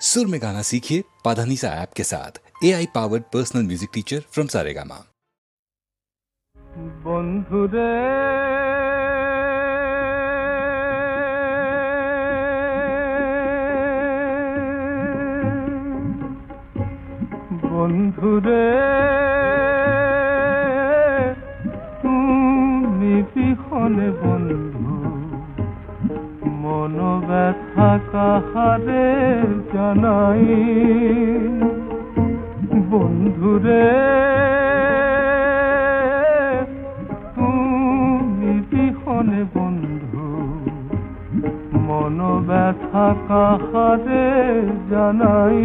सुर में गाना सीखिए पाधानीसा ऐप के साथ A I powered personal music teacher from Saregama বন্ধুরে বন্ধুরে তুমি বিহনে বন্ধু মন ব্যথা কাহারে জানাই? বন্ধুরে তুমি বিহনে বন্ধু। মন ব্যথা কাহারে জানাই?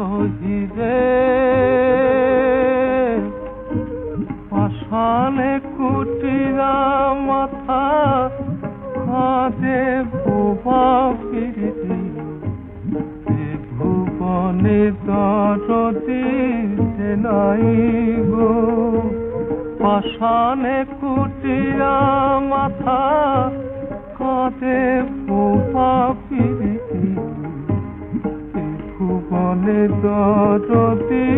সহিরে পাশানে কুটিরা মাথা কাঁদে বোবা ফিরি ভুবনে দরদি নাই গো। পাশানে কুটিয়া মাথা কাঁদে পোপা ভুবনে দরদি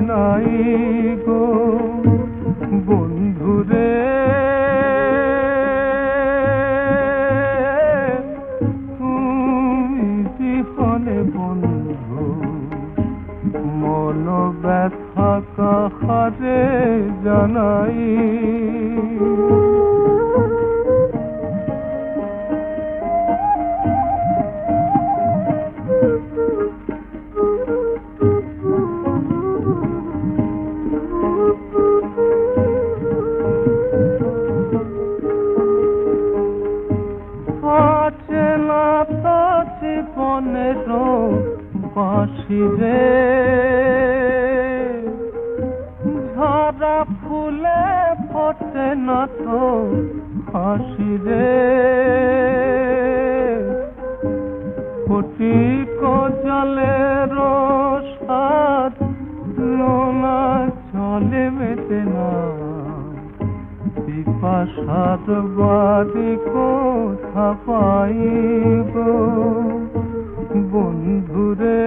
নাই গো। বন্ধুরে ফোটে না তো হাসি রে। কোটি কো জলের সাত লোনা চলে মেটে না। পিপাসার বাড়ি কোথা পাইব বন্ধুরে?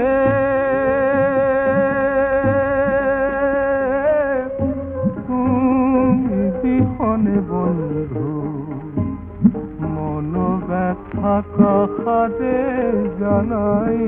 ব্যথা কাহারে জানাই।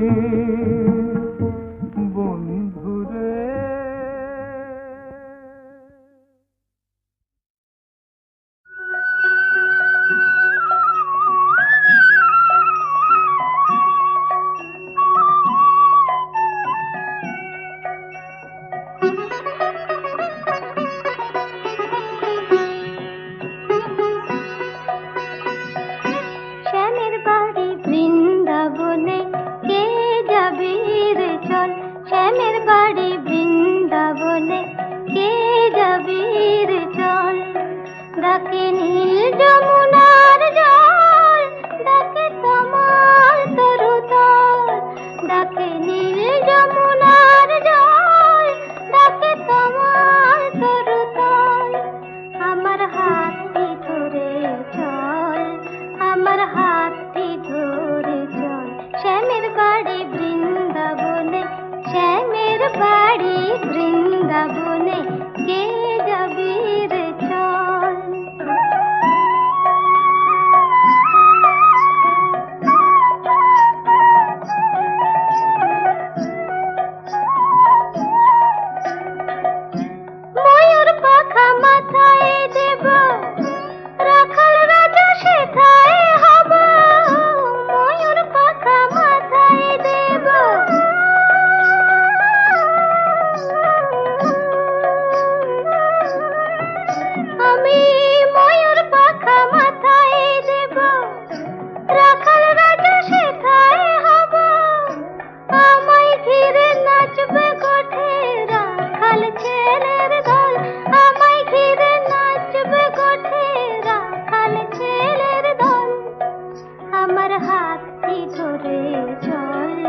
হাতটি ধরে চল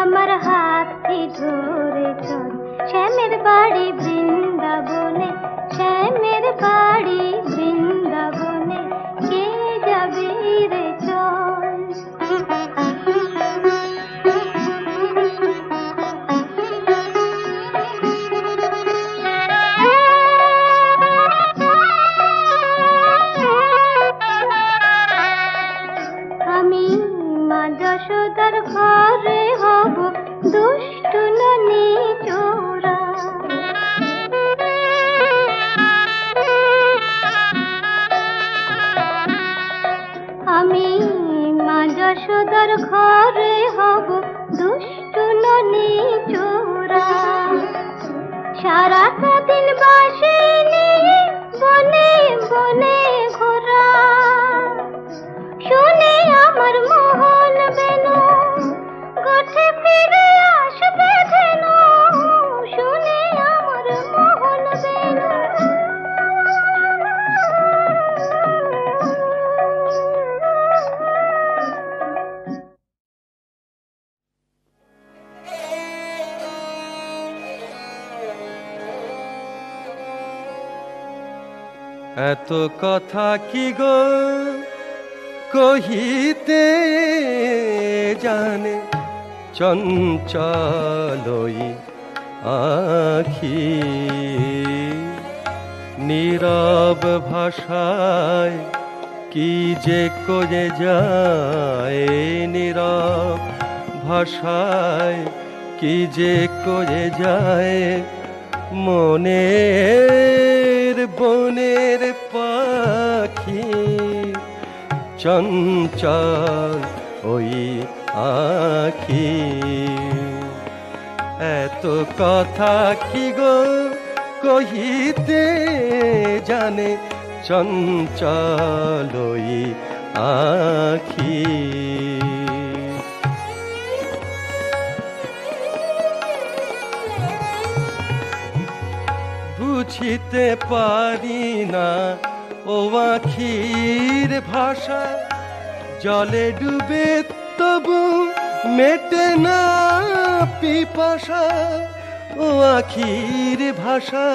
আমার হাতটি ধরে চল। শ্যামের বাড়ি বৃন্দাবনে শ্যামের বাড়ি সারাটা দিন বাসে এত কথা কি গো? কহিতে জানে চঞ্চলই আখি। নীরব ভাষায় কি যে কয়ে যায়? নীরব ভাষায় কি যে কয়ে যায়? মনের বনের পাখি চঞ্চল ওই আখি। এত কথা কি গো কহিতে জানে চঞ্চল ওই আখি? বুঝিতে পারি না। ও আখির ভাষা, জলে ডুবে তবু মেটে না পিপাসা। ও আখির ভাষা,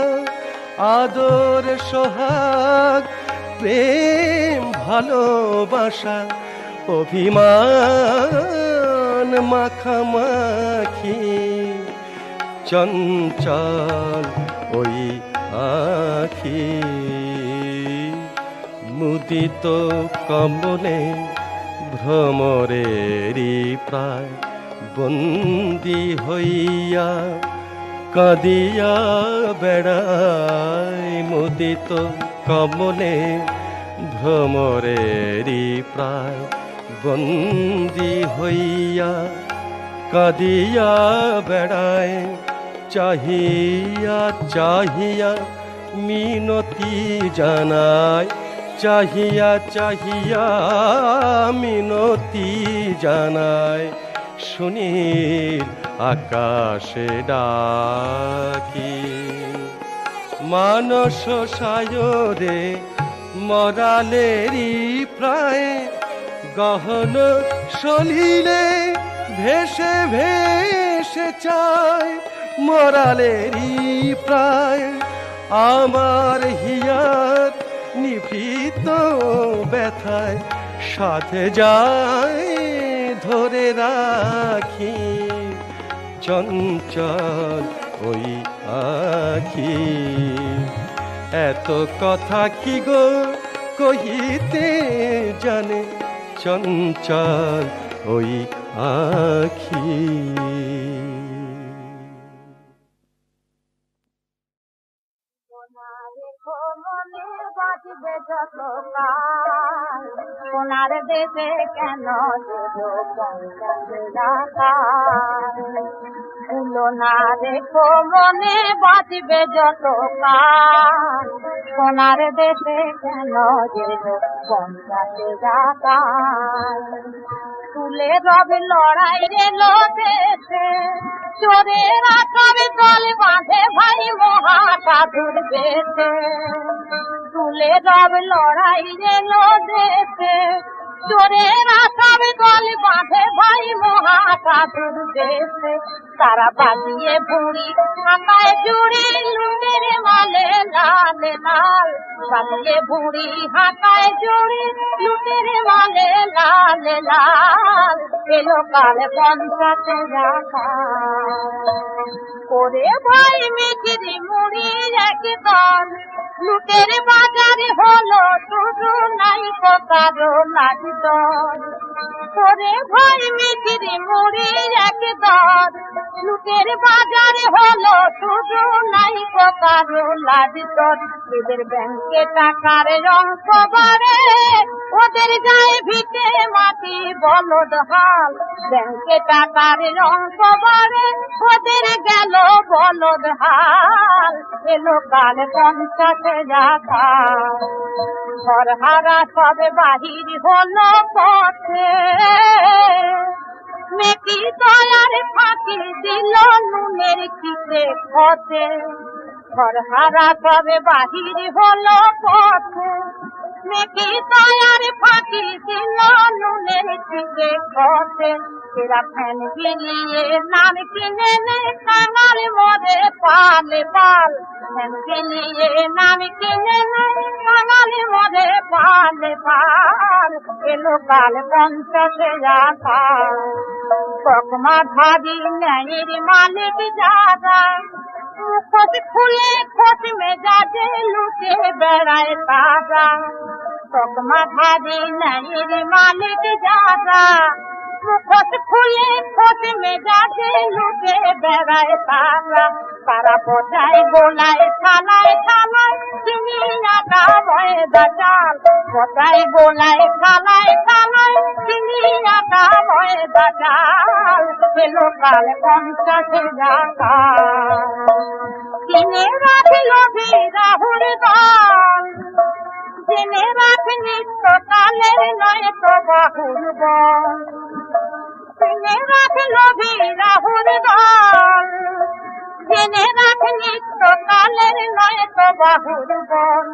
আদর, সোহাগ, প্রেম, ভালোবাসা, অভিমান, মাখামাখি, চঞ্চল, ওই আখি মুদিত কমলে ভ্রমরেরই প্রায় বন্দি হইয়া কাঁদিয়া বেড়ায়। মুদিত কমলে ভ্রমরেরই প্রায় বন্দি হইয়া কাঁদিয়া বেড়ায়। চাহিয়া চাহিয়া মিনতি জানায় চাহিয়া চাহিয়া মিনতি জানায় সুনীল আকাশে ডাকি। মানস সায়রে মরালেরই প্রায় গহন সলিলে ভেসে ভেসে চায়। মরালেরই প্রায়। আমার হিয়ার নিভৃত ব্যথায় সাথে যায় ধরে রাখি। চঞ্চল ওই আখি এত কথা কি গো কহিতে জানে চঞ্চল ওই আখি সোনার দেশে কেন না দেখো মনে বাঁচবে যত সোনার দেশে কেন যাকাল তুলে রবি লড়াই রে দেশে চোরের আকারে দল বাঁধে ভাই সাধুর বেশে তুলে রব লড়াই রে দেশে। চোরের আকারে দল বাঁধে ভাই মহা সাধুর দেশে তারা বাজিয়ে বুড়ি হাতায় জুড়ি লুটের মালে লাল লাল বাজিয়ে বুড়ি হাতায় জুড়ি লুটের মালে লাল লাল। এলো কাল পঞ্চাশ রাখা। করে ভাই মিঠিরি মুড়ি এক দল লুটের বাজারে হলো শুধু নাই কারও লাঠি দল করে ভাই মিঠিরি মুড়ি এক দল লুটের বাজারে হলো শুধু নাই কারও লাঠি দল এদের ব্যাংকে টাকার অঙ্ক বাড়ে ওদের গায়ে ভিটে মাটি বলদ হাল। ব্যাংকে টাকার অঙ্ক বাড়ে ওদের গেল বলদ হাল। এলো কাল পঞ্চাশে রাখা ঘর হারা সবে বাহির হলো পথে। মেকি দয়ার ফাঁকি দিল নুনের কিসে খতে ঘর হারা সবে বাহির হলো পথে। মেকি দয়ার ফাঁকি দিল নুনের কিসে খতে এরা ফ্যান গিলিয়ে নাম কিনে নে কাঙাল মরে পালে পাল। ফ্যান গিলিয়ে নাম কিনে নে কাঙাল মরে পালে পাল। এলো কাল পঞ্চাশে রাখা তকমা ধারি ন্যায়ের মালিক যারা মুখত খুলে খোট মেজাজে লুটে বেড়ায় তারা। তকমা ধারি ন্যায়ের মালিক যারা মুখত খুলে খোট মেজাজে লুটে বেড়ায় তারা তারা বোঝায় গোলায় থালায় থালায় চিনি আটা ময়দা চাল বোঝায় গোলায় থালায় থালায় চিনি আটা ময়দা চাল এলো কাল পঞ্চাশে টাকা কিনে রাখল রাহুল দল জেনে রাখ নিত্য কালের নয় তো বাহুর বল জেনে রাখ লোভী রাহুল দল জেনে রাখ নিত্য কালের নয় তো বাহুর বল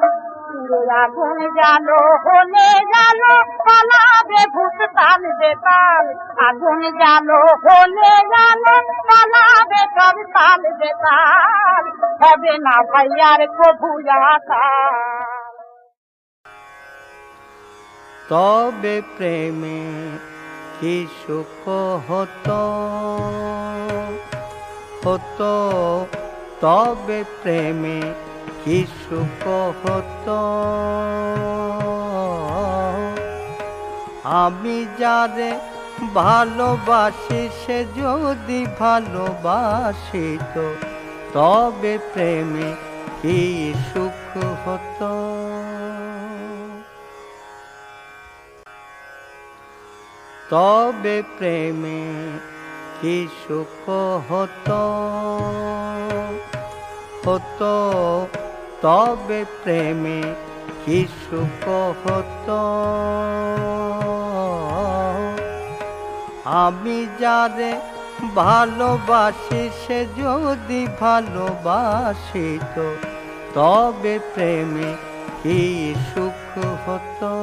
আগুন জালো হলে জালো পালাবে ভূত তাল বেতাল আগুন জালো হলে জালো পালাবে সব তাল বেতাল হবে না ভাইয়ার প্রভু যাতাল তবে প্রেমে কি সুখ হতো? হতো, তবে প্রেমে কি সুখ হতো? আমি যারে ভালোবাসি, সে যদি ভালোবাসিত, তবে প্রেমে কি সুখ হতো? তবে প্রেমে কি সুখ হতো? হতো, তবে প্রেমে কি সুখ হতো? আমি যারে ভালোবাসি, সে যদি ভালোবাসিত, তবে প্রেমে কি সুখ হতো?